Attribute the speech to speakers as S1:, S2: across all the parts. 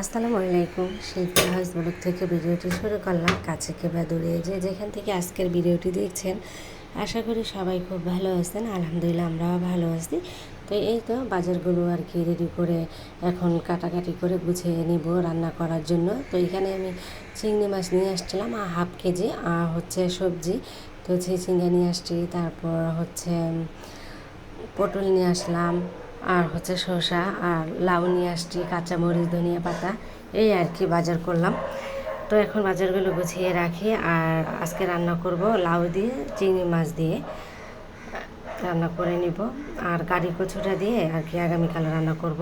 S1: আসসালামু আলাইকুম। শিল্পী হাউস ব্লগ থেকে ভিডিওটি শুরু করলাম। কাছে কেবা দূরে যে যেখান থেকে আজকের ভিডিওটি দেখছেন, আশা করি সবাই খুব ভালো আছেন। আলহামদুলিল্লাহ, আমরাও ভালো আছি। তো এই তো বাজারগুলো আর কি রেডি করে এখন কাটাকাটি করে গুছিয়ে নিব রান্না করার জন্য। তো এখানে আমি চিংড়ি মাছ নিয়ে আসছিলাম আর হাফ কেজি আর হচ্ছে সবজি। তো চিচিঙ্গা নিয়ে আসছি, তারপর হচ্ছে পটল নিয়ে আসলাম আর হচ্ছে শসা আর লাউ নিয়ে আসছি, কাঁচামরিচ, ধনিয়া পাতা, এই আর কি বাজার করলাম। তো এখন বাজারগুলো গুছিয়ে রাখি আর আজকে রান্না করব লাউ দিয়ে, চিংড়ি মাছ দিয়ে। রান্না করে নিব আর কারি কচুটা দিয়ে আর কি আগামীকাল রান্না করব।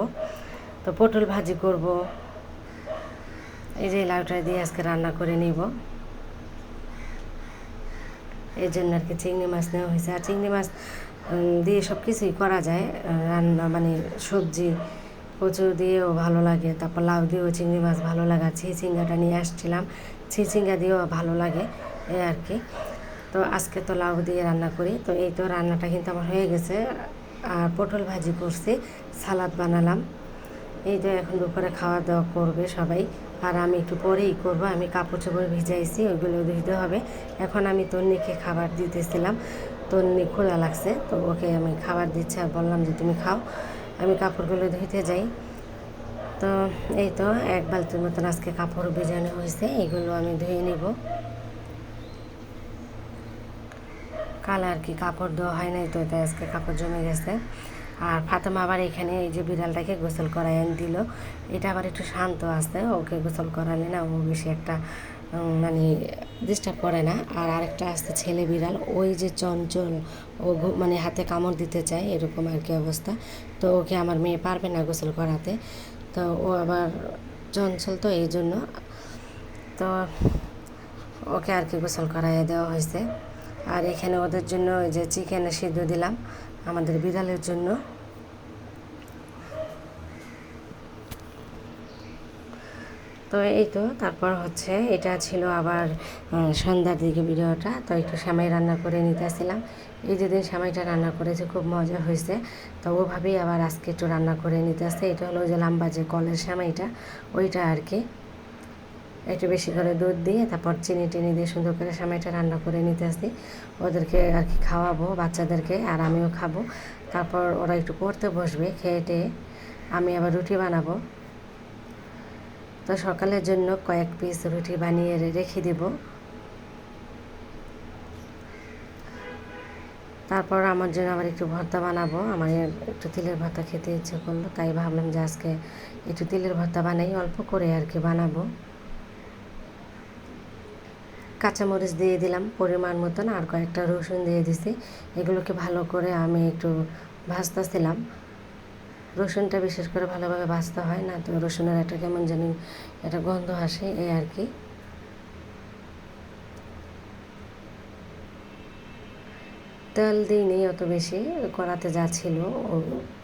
S1: তো পটল ভাজি করব। এই যে লাউটা দিয়ে আজকে রান্না করে নিব। এই জন্য আর কি চিংড়ি মাছ নেওয়া হয়েছে। আর চিংড়ি মাছ দিয়ে সব কিছুই করা যায়। রান্না মানে সবজি কচু দিয়েও ভালো লাগে, তারপর লাউ দিয়েও চিংড়ি মাছ ভালো লাগে, আর চিচিঙ্গাটা নিয়ে আসছিলাম। চিচিঙ্গা দিয়েও ভালো লাগে এই আর কি। তো আজকে তো লাউ দিয়ে রান্না করি, তো এই তো রান্নাটা কিন্তু আমার হয়ে গেছে। আর পটল ভাজি করছি, সালাদ বানালাম। এই তো এখন দুপুরে খাওয়া দাওয়া করবে সবাই। আর আমি একটু পরেই করব। আমি কাপড় চোপড় ভিজাইছি ওইগুলো ধুতে হবে। এখন আমি তন্নিকে খাবার দিতেছিলাম। তন্নি খোলা লাগছে, তো ওকে আমি খাবার দিচ্ছি আর বললাম যে তুমি খাও। আমি কাপড়গুলো ধুইতে যাই। তো এই তো, এক বালতির মতন আজকে কাপড় ভেজানো হয়েছে, এগুলো আমি ধুয়ে নিব। কাল আর কি কাপড় দেওয়া হয় নাই তো, তাই আজকে কাপড় জমে গেছে। আর ফাতেমা আবার এখানে এই যে বিড়ালটাকে গোসল করাই দিল। এটা আবার একটু শান্ত আছে, ওকে গোসল করালে না ও বেশি একটা মানে ডিস্টার্ব করে না। আর আরেকটা আসতে ছেলে বিড়াল, ওই যে চঞ্চল, ও মানে হাতে কামড় দিতে চায়, এরকম আর কি অবস্থা। তো ওকে আমার মেয়ে পারবে না গোসল করাতে। তো ও আবার চঞ্চল তো এই জন্য। তো ওকে আর কি গোসল করাইয়ে দেওয়া হয়েছে। আর এখানে ওদের জন্য ওই যে চিকেনের সিদ্ধ দিলাম। আমাদের বিড়ালের জন্য। তো এই তো, তারপর হচ্ছে এটা ছিল আবার সন্ধ্যার দিকে ভিডিওটা। তো একটু সামাই রান্না করে নিতেছিলাম এই যেদিন সামাইটা রান্না করেছে, খুব মজা হয়েছে। তো ওভাবেই আবার আজকে একটু রান্না করে নিতে আসছে। এটা হলো যে লাম্বা যে কলের সামাইটা ওইটা আর কি। একটু বেশি করে দুধ দিয়ে তারপর চিনি টিনি দিয়ে সুন্দর করে সামাইটা রান্না করে নিতে আসি ওদেরকে আর কি খাওয়াবো বাচ্চাদেরকে আর আমিও খাব। তারপর ওরা একটু পড়তে বসবে খেয়ে টেয়ে আমি আবার রুটি বানাবো। তো সকালের জন্য কয়েক পিস রুটি বানিয়ে রেখে দেব। তারপর আমার জন্য আবার একটু ভর্তা বানাবো। আমার একটু তিলের ভর্তা খেতে ইচ্ছে করল, তাই ভাবলাম যে আজকে একটু তিলের ভর্তা বানাই, অল্প করে আর কি বানাবো। কাঁচামরিচ দিয়ে দিলাম, পরিমাণ মতন, আর কয়েকটা রসুন দিয়ে দিছি। এগুলোকে ভালো করে আমি একটু ভাজতেছিলাম। রসুনটা বিশেষ করে ভালোভাবে ভাজতে হয় না, তো রসুনের একটা কেমন জানি একটা গন্ধ আসে, এই আর কি। তেল দিইনি অত বেশি, কড়াতে যা ছিল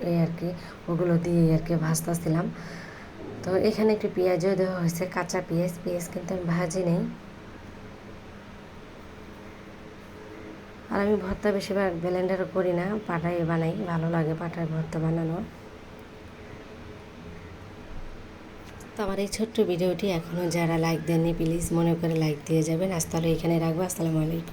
S1: এই আর কি, ওগুলো দিয়ে আর কি ভাজতেছিলাম। তো এখানে একটু পেঁয়াজও দেওয়া হয়েছে, কাঁচা পেঁয়াজ পেঁয়াজ কিন্তু আমি ভাজি নেই আর আমি ভর্তা বেশিরভাগ ব্লেন্ডারও করি না পাটায় বানাই, ভালো লাগে পাটায় ভর্তা বানানো তো আমার এই ছোট্ট ভিডিওটি এখনও যারা লাইক দেননি প্লিজ মনে করে লাইক দিয়ে যাবেন। আজ তাহলে এখানে রাখব, আসসালামু আলাইকুম।